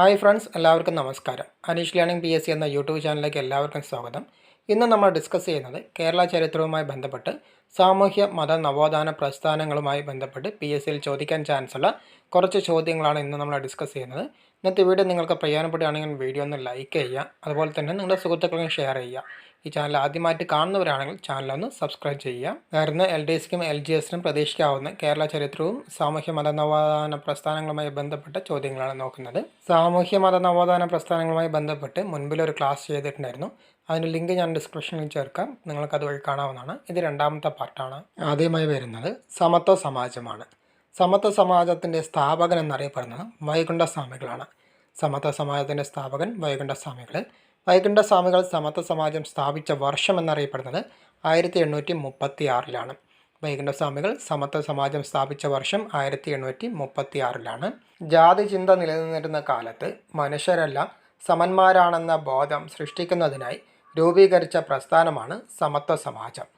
Hi friends എല്ലാവർക്കും നമസ്കാരം. Aneesh learning P S C എന്ന യൂട്യൂബ് ചാനലിലേക്ക് എല്ലാവർക്കും സ്വാഗതം. ഇന്ന് നമ്മൾ ഡിസ്കസ് ചെയ്യുന്നത് കേരള ചരിത്രവുമായി ബന്ധപ്പെട്ട് സാമൂഹ്യ മത നവോത്ഥാന പ്രസ്ഥാനങ്ങളുമായി ബന്ധപ്പെട്ട് പി എസ് സിയിൽ ചോദിക്കാൻ ചാൻസുള്ള കുറച്ച് ചോദ്യങ്ങളാണ് ഇന്ന് നമ്മൾ ഡിസ്കസ് ചെയ്യുന്നത്. ഇന്നത്തെ വീഡിയോ നിങ്ങൾക്ക് പ്രയോജനപ്പെടുകയാണെങ്കിൽ വീഡിയോ ഒന്ന് ലൈക്ക് ചെയ്യുക. അതുപോലെ തന്നെ നിങ്ങളുടെ സുഹൃത്തുക്കളെ ഷെയർ ചെയ്യുക. ഈ ചാനൽ ആദ്യമായിട്ട് കാണുന്നവരാണെങ്കിൽ ചാനൽ ഒന്ന് സബ്സ്ക്രൈബ് ചെയ്യുക. വരുന്ന എൽ ഡി എസിനും എൽ ജി എസിനും പ്രതീക്ഷിക്കാവുന്ന കേരള ചരിത്രവും സാമൂഹ്യ മത നവോത്ഥാന പ്രസ്ഥാനങ്ങളുമായി ബന്ധപ്പെട്ട ചോദ്യങ്ങളാണ് നോക്കുന്നത്. സാമൂഹ്യ മത നവോത്ഥാന പ്രസ്ഥാനങ്ങളുമായി ബന്ധപ്പെട്ട് മുൻപിലൊരു ക്ലാസ് ചെയ്തിട്ടുണ്ടായിരുന്നു. അതിന്റെ ലിങ്ക് ഞാൻ ഡിസ്ക്രിപ്ഷനിൽ ചേർക്കാം. നിങ്ങൾക്ക് അതുവഴി കാണാവുന്നതാണ്. ഇത് രണ്ടാമത്തെ പാർട്ടാണ് ആദ്യമായി വരുന്നത് സമത്വ സമാജമാണ്. സമത്വ സമാജത്തിന്റെ സ്ഥാപകൻ എന്നറിയപ്പെടുന്നത് വൈകുണ്ഠ സ്വാമികളാണ് സമത്വ സമാജത്തിന്റെ സ്ഥാപകൻ വൈകുണ്ഠ സ്വാമികൾ വൈകുണ്ഠ സ്വാമികൾ സമത്വ സമാജം സ്ഥാപിച്ച വർഷം എന്നറിയപ്പെടുന്നത് ആയിരത്തി എണ്ണൂറ്റി മുപ്പത്തി ആറിലാണ് വൈകുണ്ഠ സ്വാമികൾ സമത്വ സമാജം സ്ഥാപിച്ച വർഷം ആയിരത്തി എണ്ണൂറ്റി മുപ്പത്തി ആറിലാണ് ജാതി ചിന്ത നിലനിന്നിരുന്ന കാലത്ത് മനുഷ്യരെല്ലാം സമന്മാരാണെന്ന ബോധം സൃഷ്ടിക്കുന്നതിനായി രൂപീകരിച്ച പ്രസ്ഥാനമാണ് സമത്വ സമാജം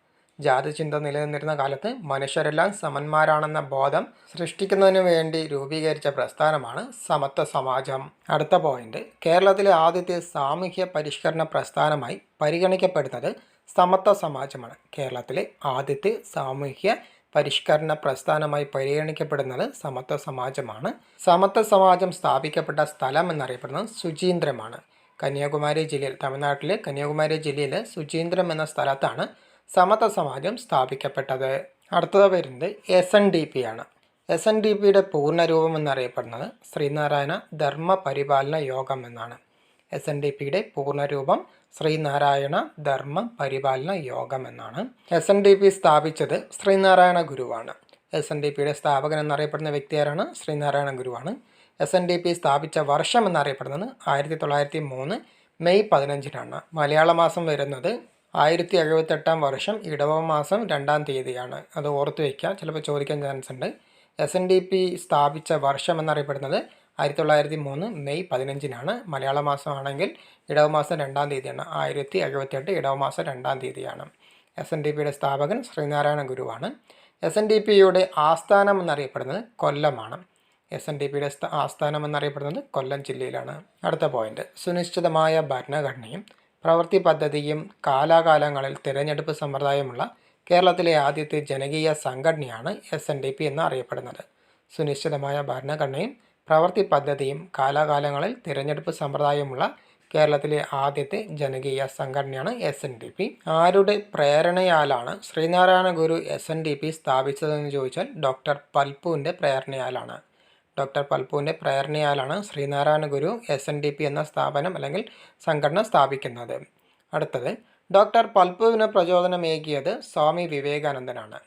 ജാതിചിന്ത നിലനിന്നിരുന്ന കാലത്ത് മനുഷ്യരെല്ലാം സമന്മാരാണെന്ന ബോധം സൃഷ്ടിക്കുന്നതിന് വേണ്ടി രൂപീകരിച്ച പ്രസ്ഥാനമാണ് സമത്വ സമാജം. അടുത്ത പോയിന്റ് കേരളത്തിലെ ആദ്യത്തെ സാമൂഹ്യ പരിഷ്കരണ പ്രസ്ഥാനമായി പരിഗണിക്കപ്പെടുന്നത് സമത്വ സമാജമാണ്. കേരളത്തിലെ ആദ്യത്തെ സാമൂഹ്യ പരിഷ്കരണ പ്രസ്ഥാനമായി പരിഗണിക്കപ്പെടുന്നത് സമത്വ സമാജമാണ്. സമത്വ സമാജം സ്ഥാപിക്കപ്പെട്ട സ്ഥലം എന്നറിയപ്പെടുന്നത് സുചീന്ദ്രമാണ്. കന്യാകുമാരി ജില്ലയിൽ തമിഴ്നാട്ടിലെ കന്യാകുമാരി ജില്ലയിലെ സുചീന്ദ്രം എന്ന സ്ഥലത്താണ് സമത്വ സമാജം സ്ഥാപിക്കപ്പെട്ടത്. അടുത്തത് വരുന്നത് എസ് എൻ ഡി പി ആണ്. എസ് എൻ ഡി പിയുടെ പൂർണരൂപം എന്നറിയപ്പെടുന്നത് ശ്രീനാരായണ ധർമ്മ പരിപാലന യോഗം എന്നാണ്. എസ് എൻ ഡി പിയുടെ പൂർണരൂപം ശ്രീനാരായണ ധർമ്മ പരിപാലന യോഗം എന്നാണ്. എസ് എൻ ഡി പി സ്ഥാപിച്ചത് ശ്രീനാരായണ ഗുരുവാണ്. എസ് എൻ ഡി പിയുടെ സ്ഥാപകൻ എന്നറിയപ്പെടുന്ന വ്യക്തി ആരാണ്? ശ്രീനാരായണ ഗുരുവാണ്. എസ് എൻ ഡി പി സ്ഥാപിച്ച വർഷം എന്നറിയപ്പെടുന്നത് ആയിരത്തി തൊള്ളായിരത്തി മൂന്ന് മെയ് പതിനഞ്ചിനാണ്. മലയാള മാസം വരുന്നത് ആയിരത്തി എഴുപത്തെട്ടാം വർഷം ഇടവ മാസം രണ്ടാം തീയതിയാണ്. അത് ഓർത്ത് വയ്ക്കുക. ചിലപ്പോൾ ചോദിക്കാൻ ചാൻസ് ഉണ്ട്. എസ് എൻ ഡി പി സ്ഥാപിച്ച വർഷം എന്നറിയപ്പെടുന്നത് ആയിരത്തി തൊള്ളായിരത്തി മൂന്ന് മെയ് പതിനഞ്ചിനാണ്. മലയാള മാസമാണെങ്കിൽ ഇടവ മാസം രണ്ടാം തീയതിയാണ്. ആയിരത്തി എഴുപത്തെട്ട് ഇടവ മാസം രണ്ടാം തീയതിയാണ്. എസ് എൻ ഡി പിയുടെ സ്ഥാപകൻ ശ്രീനാരായണ ഗുരുവാണ്. എസ് എൻ ഡി പിയുടെ ആസ്ഥാനം എന്നറിയപ്പെടുന്നത് കൊല്ലമാണ്. എസ് എൻ ഡി പിയുടെ ആസ്ഥാനം എന്നറിയപ്പെടുന്നത് കൊല്ലം ജില്ലയിലാണ്. അടുത്ത പോയിന്റ് സുനിശ്ചിതമായ ഭരണഘടനയും പ്രവൃത്തി പദ്ധതിയും കാലാകാലങ്ങളിൽ തിരഞ്ഞെടുപ്പ് സമ്പ്രദായമുള്ള കേരളത്തിലെ ആദ്യത്തെ ജനകീയ സംഘടനയാണ് എസ് എൻ ഡി പി എന്ന് അറിയപ്പെടുന്നത്. സുനിശ്ചിതമായ ഭരണഘടനയും പ്രവൃത്തി പദ്ധതിയും കാലാകാലങ്ങളിൽ തിരഞ്ഞെടുപ്പ് സമ്പ്രദായമുള്ള കേരളത്തിലെ ആദ്യത്തെ ജനകീയ സംഘടനയാണ് എസ് എൻ ഡി പി ആരുടെ പ്രേരണയാലാണ് Sree Narayana Guru S N D P സ്ഥാപിച്ചതെന്ന് ചോദിച്ചാൽ ഡോക്ടർ പൽപുവിന്റെ പ്രേരണയാലാണ്. ഡോക്ടർ പൽപുവിന്റെ പ്രേരണയാലാണ് Sree Narayana Guru S N D P എന്ന സ്ഥാപനം അല്ലെങ്കിൽ സംഘടന സ്ഥാപിക്കുന്നത്. അടുത്തത് ഡോക്ടർ പൽപുവിന് പ്രചോദനമേകിയത് സ്വാമി വിവേകാനന്ദനാണ്.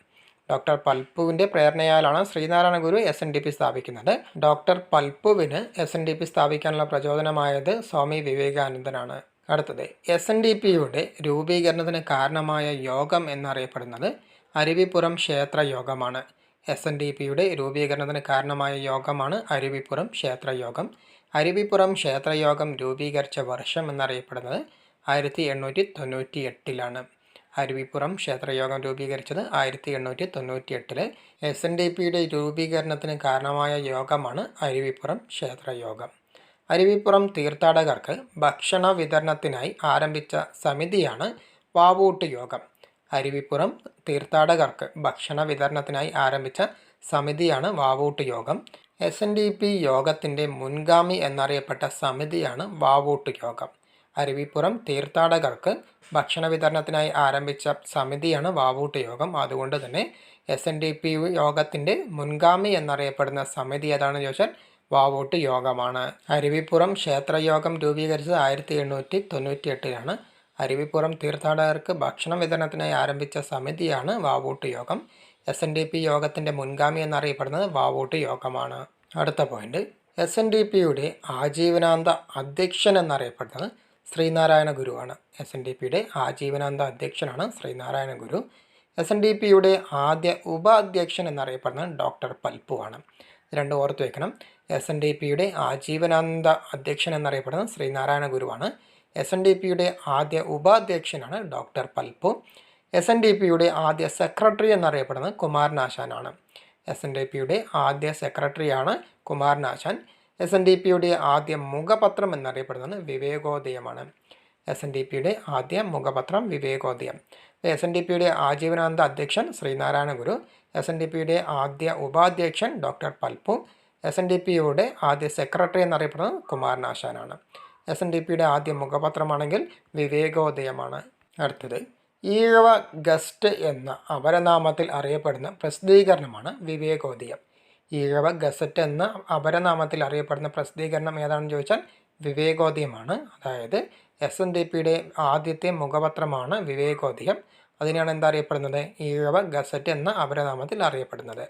ഡോക്ടർ പൽപുവിന്റെ പ്രേരണയാലാണ് Sree Narayana Guru S N D P സ്ഥാപിക്കുന്നത്. ഡോക്ടർ പൽപുവിന് എസ് എൻ ഡി പി സ്ഥാപിക്കാനുള്ള പ്രചോദനമായത് സ്വാമി വിവേകാനന്ദനാണ്. അടുത്തത് എസ് എൻ ഡി പിയുടെ രൂപീകരണത്തിന് കാരണമായ യോഗം എന്നറിയപ്പെടുന്നത് അരുവിപ്പുറം ക്ഷേത്ര യോഗമാണ് എസ് എൻ ഡി പിയുടെ രൂപീകരണത്തിന് കാരണമായ യോഗമാണ് അരുവിപ്പുറം ക്ഷേത്രയോഗം. അരുവിപ്പുറം ക്ഷേത്രയോഗം രൂപീകരിച്ച വർഷം എന്നറിയപ്പെടുന്നത് ആയിരത്തി എണ്ണൂറ്റി തൊണ്ണൂറ്റി എട്ടിലാണ് അരുവിപ്പുറം ക്ഷേത്രയോഗം രൂപീകരിച്ചത് ആയിരത്തി എണ്ണൂറ്റി തൊണ്ണൂറ്റി എട്ടിൽ എസ് എൻ ഡി പിയുടെ രൂപീകരണത്തിന് കാരണമായ യോഗമാണ് അരുവിപ്പുറം ക്ഷേത്രയോഗം. അരുവിപ്പുറം തീർത്ഥാടകർക്ക് ഭക്ഷണ വിതരണത്തിനായി ആരംഭിച്ച സമിതിയാണ് വാവൂട്ട് യോഗം. അരുവിപ്പുറം തീർത്ഥാടകർക്ക് ഭക്ഷണ വിതരണത്തിനായി ആരംഭിച്ച സമിതിയാണ് വാവൂട്ട് യോഗം. എസ് എൻ ഡി പി യോഗത്തിന്റെ മുൻഗാമി എന്നറിയപ്പെട്ട സമിതിയാണ് വാവൂട്ട് യോഗം. അരുവിപ്പുറം തീർത്ഥാടകർക്ക് ഭക്ഷണ വിതരണത്തിനായി ആരംഭിച്ച സമിതിയാണ് വാവൂട്ട് യോഗം. അതുകൊണ്ട് തന്നെ എസ് എൻ ഡി പി യോഗത്തിന്റെ മുൻഗാമി എന്നറിയപ്പെടുന്ന സമിതി ഏതാണെന്ന് ചോദിച്ചാൽ വാവൂട്ട് യോഗമാണ്. അരുവിപ്പുറം ക്ഷേത്രയോഗം രൂപീകരിച്ചത് ആയിരത്തി എണ്ണൂറ്റി തൊണ്ണൂറ്റി എട്ടിലാണ് അരുവിപ്പുറം തീർത്ഥാടകർക്ക് ഭക്ഷണ വിതരണത്തിനായി ആരംഭിച്ച സമിതിയാണ് വാവോട്ട് യോഗം. എസ് എൻ ഡി പി യോഗത്തിന്റെ മുൻഗാമി എന്നറിയപ്പെടുന്നത് വാവൂട്ട് യോഗമാണ്. അടുത്ത പോയിന്റ്. എസ് എൻ ഡി പിയുടെ ആജീവനാന്ത അധ്യക്ഷൻ എന്നറിയപ്പെടുന്നത് ശ്രീനാരായണ ഗുരുവാണ്. എസ് എൻ ഡി പിയുടെ ആജീവനാന്ത അധ്യക്ഷനാണ് Sree Narayana Guru. S N D പിയുടെ ആദ്യ ഉപാധ്യക്ഷൻ എന്നറിയപ്പെടുന്നത് ഡോക്ടർ പൽപ്പുവാണ്. രണ്ട് ഓർത്ത് വയ്ക്കണം എസ് എൻ ഡി പിയുടെ ആജീവനാന്ത അധ്യക്ഷൻ എന്നറിയപ്പെടുന്നത് ശ്രീനാരായണ ഗുരുവാണ്. എസ് എൻ ഡി പിയുടെ ആദ്യ ഉപാധ്യക്ഷനാണ് doctor Palpu. S N D പിയുടെ ആദ്യ സെക്രട്ടറി എന്നറിയപ്പെടുന്നത് കുമാരനാശാനാണ്. എസ് എൻ ഡി പിയുടെ ആദ്യ സെക്രട്ടറിയാണ് കുമാരനാശാൻ. എസ് എൻ ഡി പിയുടെ ആദ്യ മുഖപത്രം എന്നറിയപ്പെടുന്നത് വിവേകോദയമാണ്. എസ് എൻ ഡി പിയുടെ ആദ്യ മുഖപത്രം വിവേകോദയം. എസ് എൻ ഡി പിയുടെ ആജീവനാന്ത അധ്യക്ഷൻ Sree Narayana Guru. S N D പിയുടെ ആദ്യ ഉപാധ്യക്ഷൻ doctor Palpu S N D പിയുടെ ആദ്യ സെക്രട്ടറി എന്നറിയപ്പെടുന്നത് കുമാരനാശാനാണ്. എസ് എൻ ഡി പിയുടെ ആദ്യ മുഖപത്രമാണെങ്കിൽ വിവേകോദയമാണ്. അടുത്തത് ഈഴവ ഗസ്റ്റ് എന്ന അപരനാമത്തിൽ അറിയപ്പെടുന്ന പ്രസിദ്ധീകരണമാണ് വിവേകോദയം. ഈഴവ ഗസറ്റ് എന്ന അപരനാമത്തിൽ അറിയപ്പെടുന്ന പ്രസിദ്ധീകരണം ഏതാണെന്ന് ചോദിച്ചാൽ വിവേകോദയമാണ്. അതായത് എസ് എൻ ഡി പിയുടെ ആദ്യത്തെ മുഖപത്രമാണ് വിവേകോദയം. അതിനാണ് എന്താ അറിയപ്പെടുന്നത്? ഈഴവ ഗസറ്റ് എന്ന അപരനാമത്തിൽ അറിയപ്പെടുന്നത്.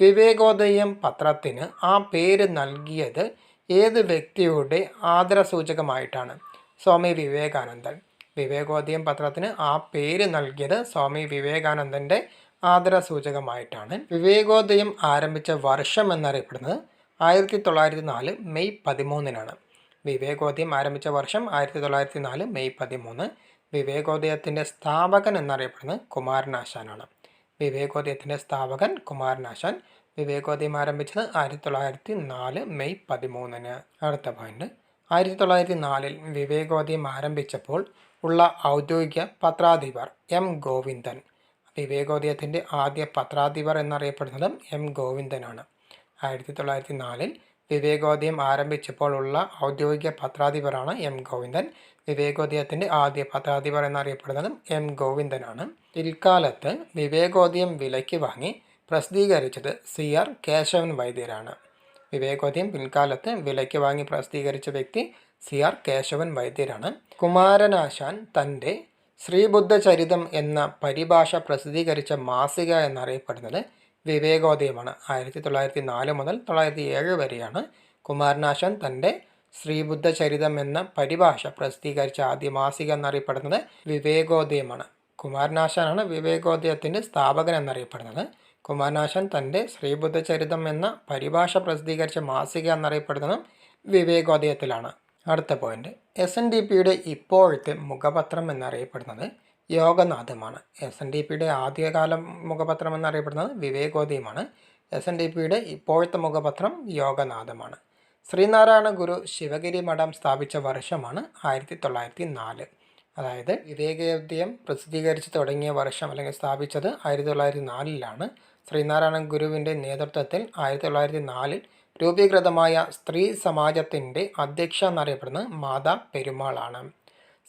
വിവേകോദയം പത്രത്തിന് ആ പേര് നൽകിയത് ഏത് വ്യക്തിയുടെ ആദരസൂചകമായിട്ടാണ്? സ്വാമി വിവേകാനന്ദൻ. വിവേകോദയം പത്രത്തിന് ആ പേര് നൽകിയത് സ്വാമി വിവേകാനന്ദന്റെ ആദരസൂചകമായിട്ടാണ്. വിവേകോദയം ആരംഭിച്ച വർഷം എന്നറിയപ്പെടുന്നത് ആയിരത്തി തൊള്ളായിരത്തി നാല് മെയ് പതിമൂന്നിനാണ്. വിവേകോദയം ആരംഭിച്ച വർഷം ആയിരത്തി തൊള്ളായിരത്തി നാല് മെയ് പതിമൂന്ന്. വിവേകോദയത്തിന്റെ സ്ഥാപകൻ എന്നറിയപ്പെടുന്നത് കുമാരനാശാനാണ്. വിവേകോദയത്തിന്റെ സ്ഥാപകൻ കുമാരനാശാൻ. വിവേകോദയം ആരംഭിച്ചത് ആയിരത്തി തൊള്ളായിരത്തി നാല് മെയ് പതിമൂന്നിന്. അടുത്ത പോയിന്റ് ആയിരത്തി തൊള്ളായിരത്തി നാലിൽ വിവേകോദയം ആരംഭിച്ചപ്പോൾ ഉള്ള ഔദ്യോഗിക പത്രാധിപർ എം ഗോവിന്ദൻ. വിവേകോദയത്തിന്റെ ആദ്യ പത്രാധിപർ എന്നറിയപ്പെടുന്നതും എം ഗോവിന്ദനാണ്. ആയിരത്തി തൊള്ളായിരത്തി നാലിൽ വിവേകോദയം ആരംഭിച്ചപ്പോൾ ഉള്ള ഔദ്യോഗിക പത്രാധിപരാണ് എം ഗോവിന്ദൻ. വിവേകോദയത്തിന്റെ ആദ്യ പത്രാധിപർ എന്നറിയപ്പെടുന്നതും എം ഗോവിന്ദനാണ്. പിൽക്കാലത്ത് വിവേകോദയം വിലയ്ക്ക് വാങ്ങി പ്രസിദ്ധീകരിച്ചത് സി ആർ കേശവൻ വൈദ്യരാണ്. വിവേകോദ്യം പിൽക്കാലത്ത് വിലയ്ക്ക് വാങ്ങി പ്രസിദ്ധീകരിച്ച വ്യക്തി സി ആർ കേശവൻ വൈദ്യരാണ്. കുമാരനാശാൻ തന്റെ ശ്രീബുദ്ധചരിതം എന്ന പരിഭാഷ പ്രസിദ്ധീകരിച്ച മാസിക എന്നറിയപ്പെടുന്നത് വിവേകോദയമാണ്. ആയിരത്തി തൊള്ളായിരത്തി നാല് മുതൽ തൊള്ളായിരത്തി ഏഴ് വരെയാണ് കുമാരനാശാൻ തന്റെ ശ്രീബുദ്ധചരിതം എന്ന പരിഭാഷ പ്രസിദ്ധീകരിച്ച ആദ്യ മാസിക എന്നറിയപ്പെടുന്നത് വിവേകോദയമാണ്. കുമാരനാശാനാണ് വിവേകോദയത്തിന്റെ സ്ഥാപകൻ എന്നറിയപ്പെടുന്നത്. കുമാരനാശാൻ തന്റെ ശ്രീബുദ്ധചരിതം എന്ന പരിഭാഷ പ്രസിദ്ധീകരിച്ച മാസിക എന്നറിയപ്പെടുന്നതും വിവേകോദയത്തിലാണ്. അടുത്ത പോയിന്റ് എസ് എൻ ഡി പിയുടെ ഇപ്പോഴത്തെ മുഖപത്രം എന്നറിയപ്പെടുന്നത് യോഗനാഥമാണ്. എസ് എൻ ഡി പിയുടെ ആദ്യകാല മുഖപത്രം എന്നറിയപ്പെടുന്നത് വിവേകോദയമാണ്. എസ് എൻ ഡി പിയുടെ ഇപ്പോഴത്തെ മുഖപത്രം യോഗനാഥമാണ്. ശ്രീനാരായണ ഗുരു ശിവഗിരി മഠം സ്ഥാപിച്ച വർഷമാണ് ആയിരത്തി തൊള്ളായിരത്തി നാല് അതായത് വിവേകോദയം പ്രസിദ്ധീകരിച്ച് തുടങ്ങിയ വർഷം അല്ലെങ്കിൽ സ്ഥാപിച്ചത് ആയിരത്തി തൊള്ളായിരത്തി നാലിലാണ് ശ്രീനാരായണ ഗുരുവിന്റെ നേതൃത്വത്തിൽ ആയിരത്തി തൊള്ളായിരത്തി നാലിൽ രൂപീകൃതമായ സ്ത്രീ സമാജത്തിന്റെ അധ്യക്ഷ എന്നറിയപ്പെടുന്നത് മാതാ പെരുമാളാണ്.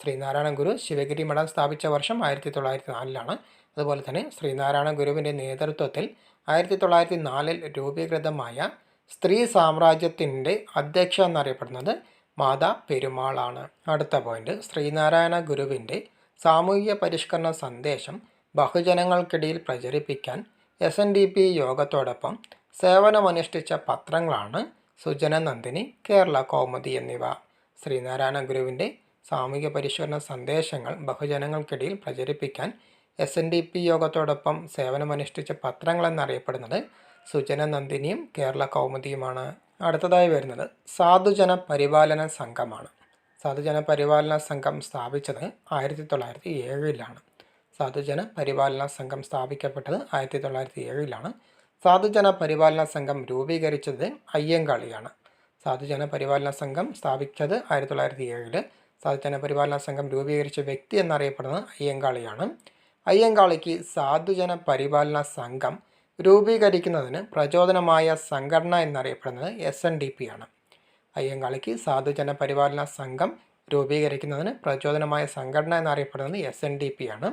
ശ്രീനാരായണ ഗുരു ശിവഗിരി മഠം സ്ഥാപിച്ച വർഷം ആയിരത്തി തൊള്ളായിരത്തി നാലിലാണ് അതുപോലെ തന്നെ ശ്രീനാരായണ ഗുരുവിന്റെ നേതൃത്വത്തിൽ ആയിരത്തി തൊള്ളായിരത്തി നാലിൽ രൂപീകൃതമായ സ്ത്രീ സാമ്രാജ്യത്തിന്റെ അധ്യക്ഷ എന്നറിയപ്പെടുന്നത് മാതാ പെരുമാളാണ്. അടുത്ത പോയിന്റ്. ശ്രീനാരായണ ഗുരുവിന്റെ സാമൂഹിക പരിഷ്കരണ സന്ദേശം ബഹുജനങ്ങൾക്കിടയിൽ പ്രചരിപ്പിക്കാൻ എസ് എൻ ഡി പി യോഗത്തോടൊപ്പം സേവനമനുഷ്ഠിച്ച പത്രങ്ങളാണ് സുജന നന്ദിനി കേരള കൗമുദി എന്നിവ. ശ്രീനാരായണ ഗുരുവിന്റെ സാമൂഹിക പരിശോധന സന്ദേശങ്ങൾ ബഹുജനങ്ങൾക്കിടയിൽ പ്രചരിപ്പിക്കാൻ എസ് എൻ ഡി പി യോഗത്തോടൊപ്പം സേവനമനുഷ്ഠിച്ച പത്രങ്ങളെന്നറിയപ്പെടുന്നത് സുജന നന്ദിനിയും കേരള കൗമുദിയുമാണ്. അടുത്തതായി വരുന്നത് സാധുജന പരിപാലന സംഘമാണ്. സാധുജന പരിപാലന സംഘം സ്ഥാപിച്ചത് ആയിരത്തി തൊള്ളായിരത്തി ഏഴിലാണ്. സാധുജന പരിപാലന സംഘം സ്ഥാപിക്കപ്പെട്ടത് ആയിരത്തി തൊള്ളായിരത്തി ഏഴിലാണ് സാധുജന പരിപാലന സംഘം രൂപീകരിച്ചത് അയ്യങ്കാളിയാണ്. സാധുജന പരിപാലന സംഘം സ്ഥാപിച്ചത് ആയിരത്തി തൊള്ളായിരത്തി ഏഴിൽ സാധുജന പരിപാലന സംഘം രൂപീകരിച്ച വ്യക്തി എന്നറിയപ്പെടുന്നത് അയ്യങ്കാളിയാണ്. അയ്യങ്കാളിക്ക് സാധുജന പരിപാലന സംഘം രൂപീകരിക്കുന്നതിന് പ്രചോദനമായ സംഘടന എന്നറിയപ്പെടുന്നത് എസ് എൻ ഡി പി ആണ് അയ്യങ്കാളിക്ക് സാധുജന പരിപാലന സംഘം രൂപീകരിക്കുന്നതിന് പ്രചോദനമായ സംഘടന എന്നറിയപ്പെടുന്നത് എസ് എൻ ഡി പി ആണ്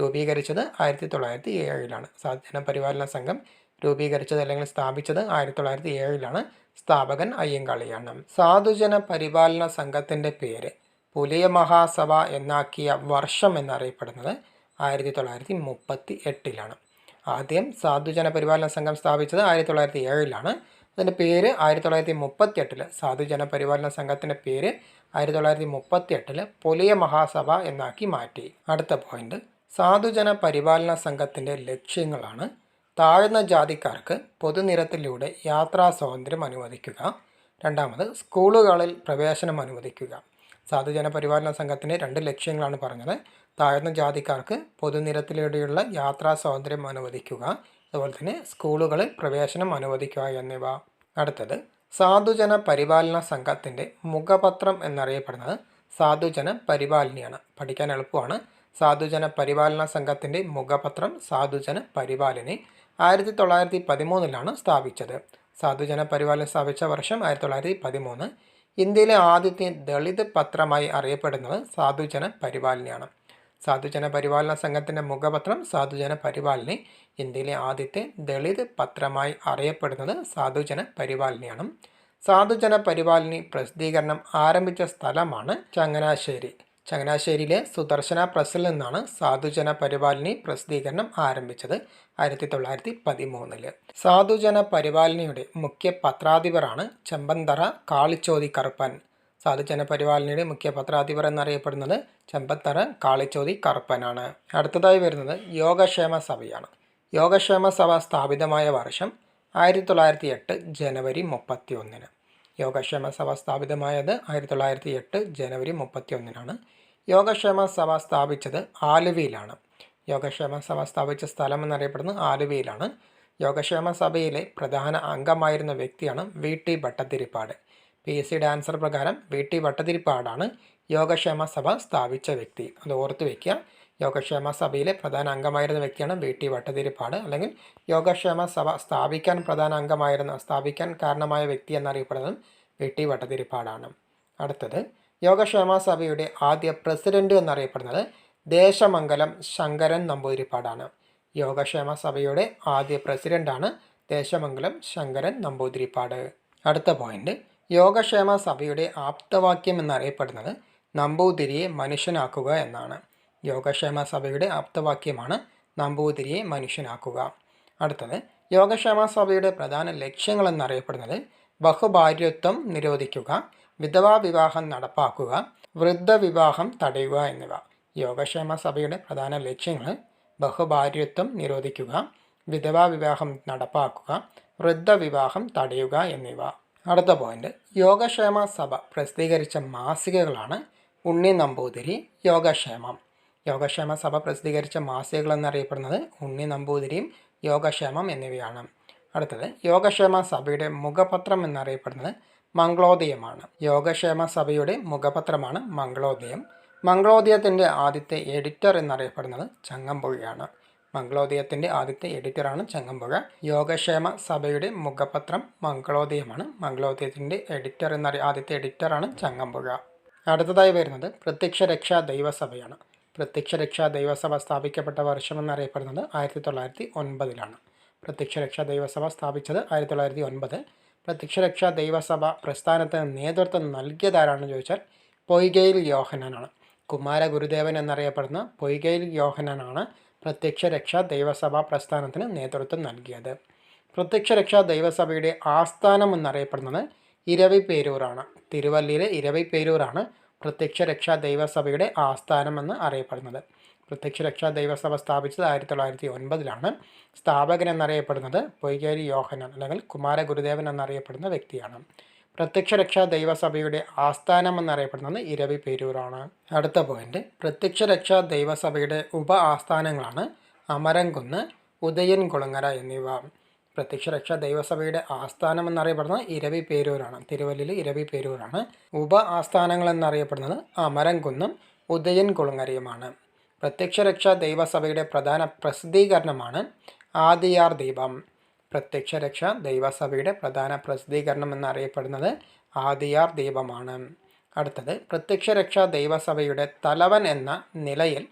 രൂപീകരിച്ചത് ആയിരത്തി തൊള്ളായിരത്തി ഏഴിലാണ് സാധുജന പരിപാലന സംഘം രൂപീകരിച്ചത് അല്ലെങ്കിൽ സ്ഥാപിച്ചത് ആയിരത്തി തൊള്ളായിരത്തി ഏഴിലാണ് സ്ഥാപകൻ അയ്യങ്കാളിയാണ്. സാധുജന പരിപാലന സംഘത്തിന്റെ പേര് പുലിയ മഹാസഭ എന്നാക്കിയ വർഷം എന്നറിയപ്പെടുന്നത് ആയിരത്തി തൊള്ളായിരത്തി മുപ്പത്തി എട്ടിലാണ് ആദ്യം സാധുജന പരിപാലന സംഘം സ്ഥാപിച്ചത് ആയിരത്തി തൊള്ളായിരത്തി ഏഴിലാണ് അതിന്റെ പേര് ആയിരത്തി തൊള്ളായിരത്തി മുപ്പത്തി എട്ടിൽ സാധുജന പരിപാലന സംഘത്തിന്റെ പേര് ആയിരത്തി തൊള്ളായിരത്തി മുപ്പത്തി എട്ടിൽ പുലിയ മഹാസഭ എന്നാക്കി മാറ്റി. അടുത്ത പോയിന്റ് സാധുജന പരിപാലന സംഘത്തിന്റെ ലക്ഷ്യങ്ങളാണ് താഴ്ന്ന ജാതിക്കാർക്ക് പൊതുനിരത്തിലൂടെ യാത്രാ സ്വാതന്ത്ര്യം അനുവദിക്കുക. രണ്ടാമത് സ്കൂളുകളിൽ പ്രവേശനം അനുവദിക്കുക. സാധുജന പരിപാലന സംഘത്തിന് രണ്ട് ലക്ഷ്യങ്ങളാണ് പറഞ്ഞത്. താഴ്ന്ന ജാതിക്കാർക്ക് പൊതുനിരത്തിലൂടെയുള്ള യാത്രാ സ്വാതന്ത്ര്യം അനുവദിക്കുക. അതുപോലെ തന്നെ സ്കൂളുകളിൽ പ്രവേശനം അനുവദിക്കുക എന്നിവ. അടുത്തത് സാധുജന പരിപാലന സംഘത്തിന്റെ മുഖപത്രം എന്നറിയപ്പെടുന്നത് സാധുജന പരിപാലനയാണ് പഠിക്കാൻ എളുപ്പമാണ്. സാധുജന പരിപാലന സംഘത്തിന്റെ മുഖപത്രം സാധുജന പരിപാലനെ ആയിരത്തി തൊള്ളായിരത്തി പതിമൂന്നിലാണ് സ്ഥാപിച്ചത്. സാധുജന പരിപാലനം സ്ഥാപിച്ച വർഷം ആയിരത്തി തൊള്ളായിരത്തി പതിമൂന്ന് ഇന്ത്യയിലെ ആദ്യത്തെ ദളിത് പത്രമായി അറിയപ്പെടുന്നത് സാധുജന പരിപാലനയാണ്. സാധുജന പരിപാലന സംഘത്തിന്റെ മുഖപത്രം സാധുജന പരിപാലനെ ഇന്ത്യയിലെ ആദ്യത്തെ ദളിത് പത്രമായി അറിയപ്പെടുന്നത് സാധുജന പരിപാലനയാണ്. സാധുജന പരിപാലനി പ്രസിദ്ധീകരണം ആരംഭിച്ച സ്ഥലമാണ് ചങ്ങനാശ്ശേരി. ചങ്ങനാശ്ശേരിയിലെ സുദർശന പ്രസ്സിൽ നിന്നാണ് സാധുജന പരിപാലിനി പ്രസിദ്ധീകരണം ആരംഭിച്ചത് ആയിരത്തി തൊള്ളായിരത്തി പതിമൂന്നിൽ. സാധുജന പരിപാലനയുടെ മുഖ്യ പത്രാധിപരാണ് ചെമ്പന്തറ കാളിച്ചോതി കറുപ്പൻ. സാധുജന പരിപാലനയുടെ മുഖ്യ പത്രാധിപർ എന്നറിയപ്പെടുന്നത് ചെമ്പത്തറ കാളിച്ചോതി കറുപ്പനാണ്. അടുത്തതായി വരുന്നത് യോഗക്ഷേമ സഭയാണ്. യോഗക്ഷേമ സഭ സ്ഥാപിതമായ വർഷം ആയിരത്തി തൊള്ളായിരത്തി എട്ട് ജനുവരി മുപ്പത്തി ഒന്നിന് യോഗക്ഷേമ സഭ സ്ഥാപിതമായത് ആയിരത്തി തൊള്ളായിരത്തി എട്ട് ജനുവരി മുപ്പത്തി ഒന്നിനാണ് യോഗക്ഷേമ സഭ സ്ഥാപിച്ചത് ആലുവയിലാണ്. യോഗക്ഷേമ സഭ സ്ഥാപിച്ച സ്ഥലം എന്നറിയപ്പെടുന്നത് ആലുവയിലാണ്. യോഗക്ഷേമ സഭയിലെ പ്രധാന അംഗമായിരുന്ന വ്യക്തിയാണ് V. T. Bhattathiripad. P. S. സിയുടെ ആൻസർ പ്രകാരം വി. ടി. ഭട്ടതിരിപ്പാടാണ് യോഗക്ഷേമ സഭ സ്ഥാപിച്ച വ്യക്തി. അത് ഓർത്ത് വയ്ക്കുക. യോഗക്ഷേമ സഭയിലെ പ്രധാന അംഗമായിരുന്ന വ്യക്തിയാണ് വി ടി വട്ടതിരിപ്പാട്. അല്ലെങ്കിൽ യോഗക്ഷേമ സഭ സ്ഥാപിക്കാൻ പ്രധാന അംഗമായിരുന്ന സ്ഥാപിക്കാൻ കാരണമായ വ്യക്തി എന്നറിയപ്പെടുന്നത് വി ടി വട്ടതിരിപ്പാടാണ്. അടുത്തത് യോഗക്ഷേമ സഭയുടെ ആദ്യ പ്രസിഡന്റ് എന്നറിയപ്പെടുന്നത് ദേശമംഗലം ശങ്കരൻ നമ്പൂതിരിപ്പാടാണ്. യോഗക്ഷേമ സഭയുടെ ആദ്യ പ്രസിഡന്റാണ് ദേശമംഗലം ശങ്കരൻ നമ്പൂതിരിപ്പാട്. അടുത്ത പോയിന്റ് യോഗക്ഷേമ സഭയുടെ ആപ്തവാക്യം എന്നറിയപ്പെടുന്നത് നമ്പൂതിരിയെ മനുഷ്യനാക്കുക എന്നാണ്. യോഗക്ഷേമ സഭയുടെ ആപ്തവാക്യമാണ് നമ്പൂതിരിയെ മനുഷ്യനാക്കുക. അടുത്തത് യോഗക്ഷേമ സഭയുടെ പ്രധാന ലക്ഷ്യങ്ങൾ എന്നറിയപ്പെടുന്നത് ബഹുഭാര്യത്വം നിരോധിക്കുക വിധവാ വിവാഹം നടപ്പാക്കുക വൃദ്ധവിവാഹം തടയുക എന്നിവ. യോഗക്ഷേമ സഭയുടെ പ്രധാന ലക്ഷ്യങ്ങൾ ബഹുഭാര്യത്വം നിരോധിക്കുക വിധവാ വിവാഹം നടപ്പാക്കുക വൃദ്ധവിവാഹം തടയുക എന്നിവ. അടുത്ത പോയിന്റ് യോഗക്ഷേമ സഭ പ്രസിദ്ധീകരിച്ച മാസികകളാണ് ഉണ്ണി നമ്പൂതിരി യോഗക്ഷേമം. യോഗക്ഷേമ സഭ പ്രസിദ്ധീകരിച്ച മാസികകൾ എന്നറിയപ്പെടുന്നത് ഉണ്ണി നമ്പൂതിരിയും യോഗക്ഷേമം എന്നിവയാണ്. അടുത്തത് യോഗക്ഷേമ സഭയുടെ മുഖപത്രം എന്നറിയപ്പെടുന്നത് മംഗളോദയമാണ്. യോഗക്ഷേമ സഭയുടെ മുഖപത്രമാണ് മംഗളോദയം. മംഗളോദയത്തിന്റെ ആദ്യത്തെ എഡിറ്റർ എന്നറിയപ്പെടുന്നത് ചങ്ങമ്പുഴയാണ്. മംഗളോദയത്തിന്റെ ആദ്യത്തെ എഡിറ്ററാണ് ചങ്ങമ്പുഴ. യോഗക്ഷേമ സഭയുടെ മുഖപത്രം മംഗളോദയമാണ്. മംഗളോദയത്തിന്റെ എഡിറ്റർ എന്നറിയ ആദ്യത്തെ എഡിറ്ററാണ് ചങ്ങമ്പുഴ. അടുത്തതായി വരുന്നത് പ്രത്യക്ഷ രക്ഷാ ദൈവസഭയാണ്. പ്രത്യക്ഷ രക്ഷാ ദൈവസഭ സ്ഥാപിക്കപ്പെട്ട വർഷമെന്നറിയപ്പെടുന്നത് ആയിരത്തി തൊള്ളായിരത്തി ഒൻപതിലാണ് പ്രത്യക്ഷ രക്ഷാ ദൈവസഭ സ്ഥാപിച്ചത് ആയിരത്തി തൊള്ളായിരത്തി ഒൻപത് പ്രത്യക്ഷ രക്ഷാ ദൈവസഭ പ്രസ്ഥാനത്തിന് നേതൃത്വം നൽകിയതാരാണെന്ന് ചോദിച്ചാൽ പൊയ്കയിൽ യോഹനാനാണ് കുമാര ഗുരുദേവൻ എന്നറിയപ്പെടുന്ന പൊയ്കയിൽ യോഹനാനാണ് പ്രത്യക്ഷ രക്ഷാ ദൈവസഭ പ്രസ്ഥാനത്തിന് നേതൃത്വം നൽകിയത്. പ്രത്യക്ഷ രക്ഷാ ദൈവസഭയുടെ ആസ്ഥാനം എന്നറിയപ്പെടുന്നത് ഇരവിപേരൂരാണ്. തിരുവല്ലിയിലെ ഇരവിപേരൂരാണ് പ്രത്യക്ഷ രക്ഷാ ദൈവസഭയുടെ ആസ്ഥാനം എന്ന് അറിയപ്പെടുന്നത്. പ്രത്യക്ഷ രക്ഷാ ദൈവസഭ സ്ഥാപിച്ചത് ആയിരത്തി തൊള്ളായിരത്തി ഒൻപതിലാണ് സ്ഥാപകൻ എന്നറിയപ്പെടുന്നത് പൊയ്കേരി യോഹനൻ അല്ലെങ്കിൽ കുമാര ഗുരുദേവൻ എന്നറിയപ്പെടുന്ന വ്യക്തിയാണ്. പ്രത്യക്ഷ രക്ഷാ ദൈവസഭയുടെ ആസ്ഥാനം എന്നറിയപ്പെടുന്നത് ഇരവി പേരൂരാണ്. അടുത്ത പോയിന്റ് പ്രത്യക്ഷ രക്ഷാ ദൈവസഭയുടെ ഉപ ആസ്ഥാനങ്ങളാണ് അമരംകുന്ന് ഉദയൻ കുളങ്ങര എന്നിവ. പ്രത്യക്ഷ രക്ഷാ ദൈവസഭയുടെ ആസ്ഥാനം എന്നറിയപ്പെടുന്നത് ഇരവി പേരൂരാണ് തിരുവല്ലിൽ ഇരവി പേരൂരാണ് ഉപ ആസ്ഥാനങ്ങൾ എന്നറിയപ്പെടുന്നത് അമരംകുന്നും ഉദയൻ കുളങ്ങരയുമാണ്. പ്രത്യക്ഷരക്ഷാ ദൈവസഭയുടെ പ്രധാന പ്രസിദ്ധീകരണമാണ് ആദിയാർ ദീപം. പ്രത്യക്ഷരക്ഷ ദൈവസഭയുടെ പ്രധാന പ്രസിദ്ധീകരണം എന്നറിയപ്പെടുന്നത് ആദിയാർ ദീപമാണ്. അടുത്തത് പ്രത്യക്ഷരക്ഷാ ദൈവസഭയുടെ തലവൻ എന്ന നിലയിൽ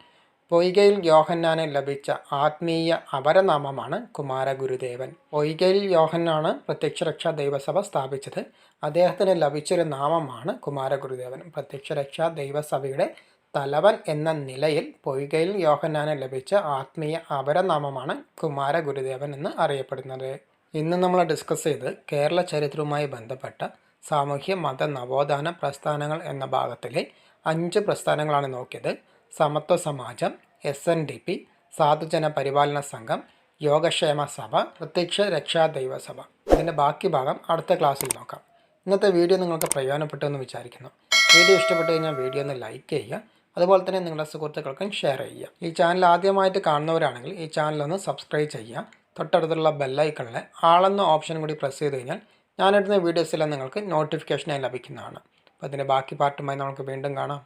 പൊയ്കയിൽ യോഹന്നാന് ലഭിച്ച ആത്മീയ അപരനാമമാണ് കുമാരഗുരുദേവൻ. പൊയ്കയിൽ യോഹന്നാണ് പ്രത്യക്ഷരക്ഷാ ദൈവസഭ സ്ഥാപിച്ചത്. അദ്ദേഹത്തിന് ലഭിച്ചൊരു നാമമാണ് കുമാരഗുരുദേവൻ. പ്രത്യക്ഷരക്ഷാ ദൈവസഭയുടെ തലവൻ എന്ന നിലയിൽ പൊയ്കയിൽ യോഹന്നാന് ലഭിച്ച ആത്മീയ അപരനാമമാണ് കുമാരഗുരുദേവൻ എന്ന് അറിയപ്പെടുന്നത്. ഇന്ന് നമ്മൾ ഡിസ്കസ് ചെയ്ത് കേരള ചരിത്രവുമായി ബന്ധപ്പെട്ട സാമൂഹ്യ മത നവോത്ഥാന പ്രസ്ഥാനങ്ങൾ എന്ന ഭാഗത്തിലെ അഞ്ച് പ്രസ്ഥാനങ്ങളാണ് നോക്കിയത്. Samathwa Samajam S N D P Sadhujana Paripalana Sangham Yogakshema സഭ പ്രത്യക്ഷ രക്ഷാ ദൈവസഭ ഇതിന്റെ ബാക്കി ഭാഗം അടുത്ത ക്ലാസ്സിൽ നോക്കാം. ഇന്നത്തെ വീഡിയോ നിങ്ങൾക്ക് പ്രയോജനപ്പെട്ടു എന്ന് വിചാരിക്കുന്നു. വീഡിയോ ഇഷ്ടപ്പെട്ടു കഴിഞ്ഞാൽ വീഡിയോ ഒന്ന് ലൈക്ക് ചെയ്യുക. അതുപോലെ തന്നെ നിങ്ങളുടെ സുഹൃത്തുക്കൾക്കും ഷെയർ ചെയ്യുക. ഈ ചാനൽ ആദ്യമായിട്ട് കാണുന്നവരാണെങ്കിൽ ഈ ചാനൽ ഒന്ന് സബ്സ്ക്രൈബ് ചെയ്യുക. തൊട്ടടുത്തുള്ള ബെല്ലൈക്കണിലെ ആളെന്ന ഓപ്ഷൻ കൂടി പ്രസ് ചെയ്ത് കഴിഞ്ഞാൽ ഞാനിടുന്ന വീഡിയോസിലെ നിങ്ങൾക്ക് നോട്ടിഫിക്കേഷനായി ലഭിക്കുന്നതാണ്. അപ്പോൾ അതിന്റെ ബാക്കി പാർട്ടുമായി നമുക്ക് വീണ്ടും കാണാം.